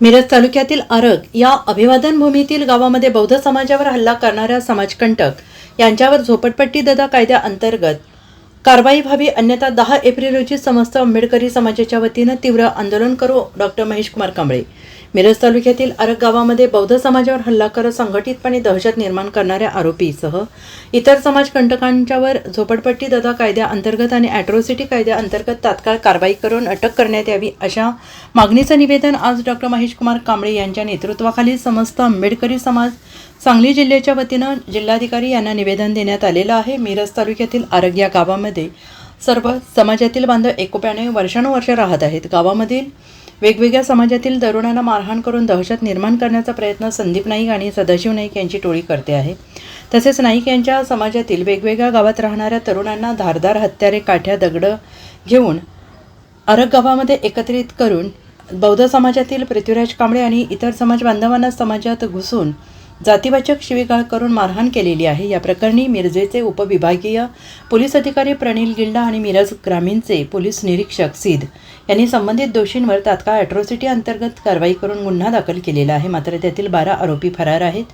मिरज तालुक्यातील आरग या अभिवादन भूमीतील गावामध्ये बौद्ध समाजावर हल्ला करणाऱ्या समाजकंटक यांच्यावर झोपडपट्टी ददा कायद्याअंतर्गत कारवाई व्हावी अन्यथा दहा एप्रिल रोजी समस्त आंबेडकरी समाजाच्या वतीनं तीव्र आंदोलन करू डॉक्टर महेश कुमार कांबळे. मिरज तालुक्यातील अरग गावामध्ये बौद्ध समाजावर हल्ला करत संघटितपणे दहशत निर्माण करणाऱ्या आरोपीसह इतर समाजकंटकांच्यावर झोपडपट्टी ददा कायद्याअंतर्गत आणि अॅट्रॉसिटी कायद्याअंतर्गत तात्काळ कारवाई करून अटक करण्यात यावी अशा मागणीचं निवेदन आज डॉक्टर महेश कुमार कांबळे यांच्या नेतृत्वाखाली समस्त आंबेडकरी समाज सांगली जिल्ह्याच्या वतीनं जिल्हाधिकारी यांना निवेदन देण्यात आलेलं आहे. मिरज तालुक्यातील आरग या गावामध्ये सर्व समाजातील बांधव एकोप्याने वर्षानुवर्ष राहत आहेत. गावामधील वेगवेगळ्या समाजातील तरुणांना मारहाण करून दहशत निर्माण करण्याचा प्रयत्न संदीप नाईक आणि सदाशिव नाईक यांची टोळी करते आहे. तसेच नाईक यांच्या समाजातील वेगवेगळ्या गावात राहणाऱ्या तरुणांना धारदार हत्यारे काठ्या दगडं घेऊन अरग गावामध्ये एकत्रित करून बौद्ध समाजातील पृथ्वीराज कांबळे आणि इतर समाज बांधवांना समाजात घुसून जातीवाचक शिवीगाळ करून मारहाण केलेली आहे. या प्रकरणी मिरजेचे उपविभागीय पोलीस अधिकारी प्रणील गिल्डा आणि मिरज ग्रामीणचे पोलीस निरीक्षक सिद यांनी संबंधित दोषींवर तात्काळ अॅट्रॉसिटी अंतर्गत कारवाई करून गुन्हा दाखल केलेला आहे. मात्र त्यातील बारा आरोपी फरार आहेत.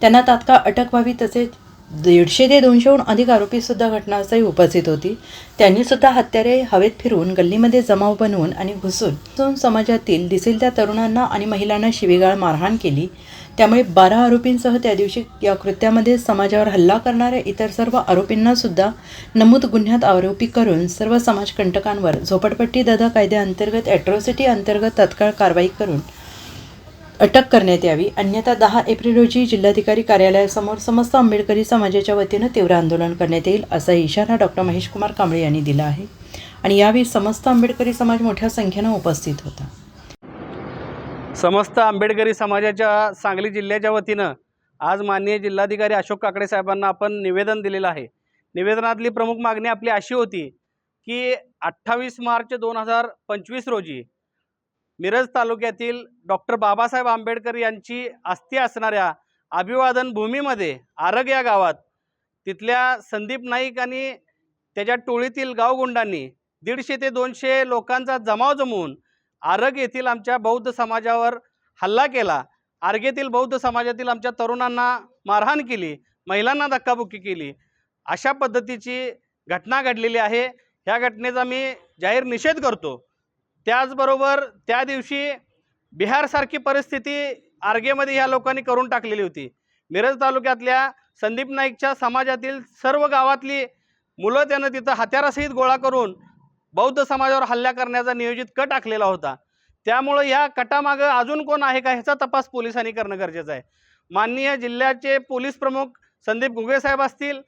त्यांना तात्काळ अटक व्हावी तसेच दीडशे ते दोनशेहून अधिक आरोपीसुद्धा घटनास्थळी उपस्थित होती. त्यांनीसुद्धा हत्यारे हवेत फिरवून गल्लीमध्ये जमाव बनवून आणि घुसून समाजातील दिसेल त्या तरुणांना आणि महिलांना शिवीगाळ मारहाण केली. त्यामुळे बारा आरोपींसह त्या दिवशी या कृत्यामध्ये समाजावर हल्ला करणाऱ्या इतर सर्व आरोपींनासुद्धा नमूद गुन्ह्यात आरोपी करून सर्व समाजकंटकांवर झोपडपट्टी ददा कायद्याअंतर्गत ॲट्रॉसिटी अंतर्गत तत्काळ कारवाई करून अटक करण्यात यावी. अन्यथा दहा एप्रिल रोजी जिल्हाधिकारी कार्यालयासमोर समस्त आंबेडकरी समाजाच्या वतीनं तीव्र आंदोलन करण्यात येईल असा इशारा डॉक्टर महेश कुमार कांबळे यांनी दिला आहे. आणि यावेळी समस्त आंबेडकरी समाज मोठ्या संख्येनं उपस्थित होता. समस्त आंबेडकरी समाजाच्या सांगली जिल्ह्याच्या वतीनं आज माननीय जिल्हाधिकारी अशोक काकडे साहेबांना आपण निवेदन दिलेलं आहे. निवेदनातली प्रमुख मागणी आपली अशी होती की अठ्ठावीस मार्च दोन हजार पंचवीस रोजी मिरज तालुक्यातील डॉक्टर बाबासाहेब आंबेडकर यांची अस्थी असणाऱ्या अभिवादन भूमीमध्ये आरग या गावात. तिथल्या संदीप नाईक आणि त्याच्या टोळीतील गावगुंडांनी दीडशे ते दोनशे लोकांचा जमाव जमवून आरग येथील आमच्या बौद्ध समाजावर हल्ला केला. आरगेतील बौद्ध समाजातील आमच्या तरुणांना मारहाण केली महिलांना धक्काबुक्की केली. अशा पद्धतीची घटना घडलेली आहे. ह्या घटनेचा मी जाहीर निषेध करतो. त्याचबरोबर त्या दिवशी बिहारसारखी परिस्थिती आर्गेमध्ये ह्या लोकांनी करून टाकलेली होती. मिरज तालुक्यातल्या संदीप नाईकच्या समाजातील सर्व गावातली मुलं त्यानं तिथं हत्यारासहित गोळा करून बौद्ध समाजावर हल्ला करण्याचा नियोजित कट आखलेला होता. त्यामुळं या कटामागं अजून कोण आहे का ह्याचा तपास पोलिसांनी करणं गरजेचं आहे. माननीय जिल्ह्याचे पोलीस प्रमुख संदीप गुगे साहेब असतील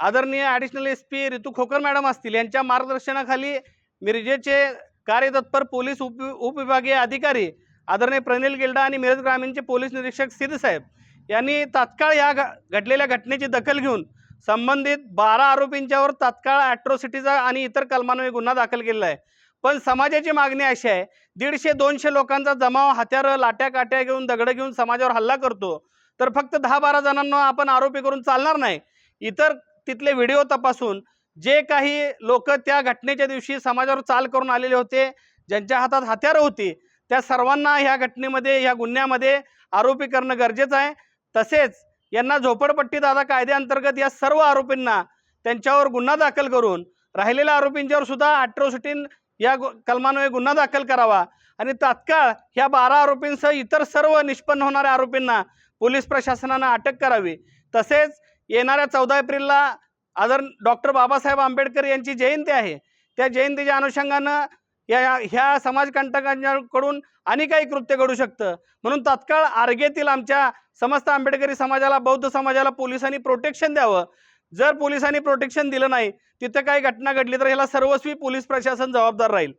आदरणीय ॲडिशनल एस पी ऋतू खोकर मॅडम असतील यांच्या मार्गदर्शनाखाली मिरजेचे कार्यतत्पर पोलीस उप उपविभागीय अधिकारी आदरणीय प्रनिल गिल्डा आणि मिरज ग्रामीणचे पोलीस निरीक्षक सिद्धसाहेब यांनी तात्काळ या घ घडलेल्या घटनेची दखल घेऊन संबंधित बारा आरोपींच्यावर तात्काळ ॲट्रॉसिटीचा आणि इतर कलमांमुळे गुन्हा दाखल केलेला आहे. पण समाजाची मागणी अशी आहे दीडशे दोनशे लोकांचा जमाव हत्यारं लाट्या काट्या घेऊन दगडं घेऊन समाजावर हल्ला करतो तर फक्त दहा बारा जणांना आपण आरोपी करून चालणार नाही. इतर तिथले व्हिडिओ तपासून जे काही लोक त्या घटनेच्या दिवशी समाजावर चाल करून आलेले होते ज्यांच्या हातात हत्यारं होती त्या सर्वांना ह्या घटनेमध्ये ह्या गुन्ह्यामध्ये आरोपी करणं गरजेचं आहे. तसेच यांना झोपडपट्टी दादा कायद्याअंतर्गत या सर्व आरोपींना त्यांच्यावर गुन्हा दाखल करून राहिलेल्या आरोपींच्यावर सुद्धा अॅट्रॉसिटीन या गु कलमान्वये गुन्हा दाखल करावा. आणि तात्काळ ह्या बारा आरोपींसह इतर सर्व निष्पन्न होणाऱ्या आरोपींना पोलीस प्रशासनानं अटक करावी. तसेच येणाऱ्या चौदा एप्रिलला आदर डॉक्टर बाबासाहेब आंबेडकर यांची जयंती आहे. त्या जयंतीच्या अनुषंगानं या ह्या समाजकंटकांकडून आणि काही कृत्य घडू शकतं. म्हणून तात्काळ आर्गेतील आमच्या समस्त आंबेडकरी समाजाला बौद्ध समाजाला पोलिसांनी प्रोटेक्शन द्यावं. जर पोलिसांनी प्रोटेक्शन दिलं नाही तिथं काही घटना घडली तर ह्याला सर्वस्वी पोलीस प्रशासन जबाबदार राहील.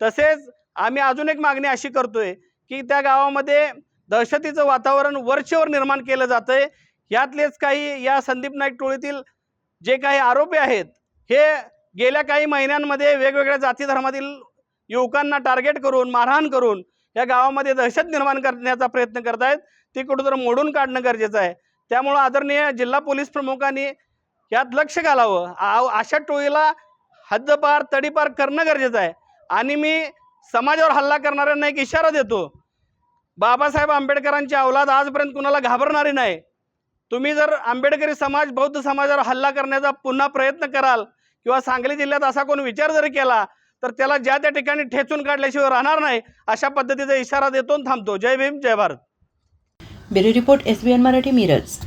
तसेच आम्ही अजून एक मागणी अशी करतोय की त्या गावामध्ये दहशतीचं वातावरण वर्षभर निर्माण केलं जातंय. यातलेच काही या संदीप नाईक टोळीतील जे काही आरोपी आहेत हे गेल्या काही महिन्यांमध्ये वेगवेगळ्या जाती धर्मातील युवकांना टार्गेट करून मारहाण करून या गावामध्ये दहशत निर्माण करण्याचा प्रयत्न करत आहेत ती कुठंतरी मोडून काढणं गरजेचं आहे. त्यामुळं आदरणीय जिल्हा पोलीस प्रमुखांनी यात लक्ष घालावं. आ- अशा टोळीला हद्दपार तडीपार करणं गरजेचं आहे. आणि मी समाजावर हल्ला करणाऱ्यांना एक इशारा देतो. बाबासाहेब आंबेडकरांची अवलाद आजपर्यंत कुणाला घाबरणारी नाही. तुम्ही जर आंबेडकरी समाज बौद्ध समाजावर हल्ला करण्याचा पुन्हा प्रयत्न कराल किंवा सांगली जिल्ह्यात असा कोण विचार जरी केला तर त्याला ज्या त्या ठिकाणी ठेचून काढल्याशिवाय राहणार नाही अशा पद्धतीचा इशारा देतो थांबतो. जय भीम जय Bharat. Bureau report S B N Marathi Miraj.